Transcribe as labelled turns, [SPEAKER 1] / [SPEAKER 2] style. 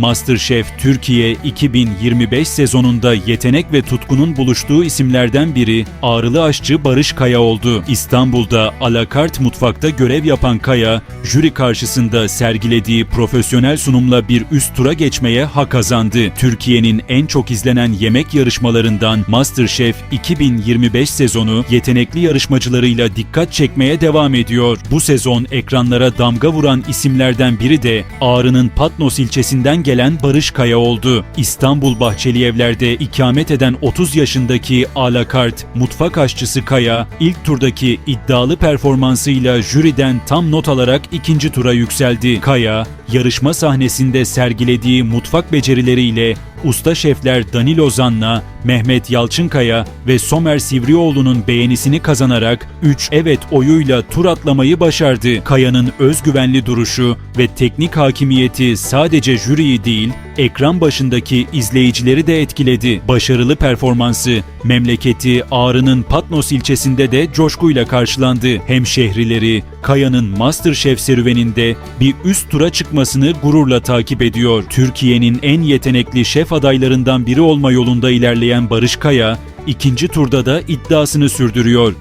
[SPEAKER 1] MasterChef Türkiye 2025 sezonunda yetenek ve tutkunun buluştuğu isimlerden biri ağrılı aşçı Barış Kaya oldu. İstanbul'da alakart mutfakta görev yapan Kaya, jüri karşısında sergilediği profesyonel sunumla bir üst tura geçmeye hak kazandı. Türkiye'nin en çok izlenen yemek yarışmalarından MasterChef 2025 sezonu yetenekli yarışmacılarıyla dikkat çekmeye devam ediyor. Bu sezon ekranlara damga vuran isimlerden biri de Ağrı'nın Patnos ilçesinden gelen Barış Kaya oldu. İstanbul Bahçeli Evler'de ikamet eden 30 yaşındaki alakart mutfak aşçısı Kaya, ilk turdaki iddialı performansıyla jüriden tam not alarak ikinci tura yükseldi. Kaya, yarışma sahnesinde sergilediği mutfak becerileriyle usta şefler Danilo Zanna, Mehmet Yalçınkaya ve Somer Sivrioğlu'nun beğenisini kazanarak 3 evet oyuyla tur atlamayı başardı. Kaya'nın özgüvenli duruşu ve teknik hakimiyeti sadece jüriyi değil, ekran başındaki izleyicileri de etkiledi. Başarılı performansı memleketi Ağrı'nın Patnos ilçesinde de coşkuyla karşılandı. Hemşehrileri Kaya'nın MasterChef serüveninde bir üst tura çıkmasını gururla takip ediyor. Türkiye'nin en yetenekli şef adaylarından biri olma yolunda ilerleyen Barış Kaya, ikinci turda da iddiasını sürdürüyor.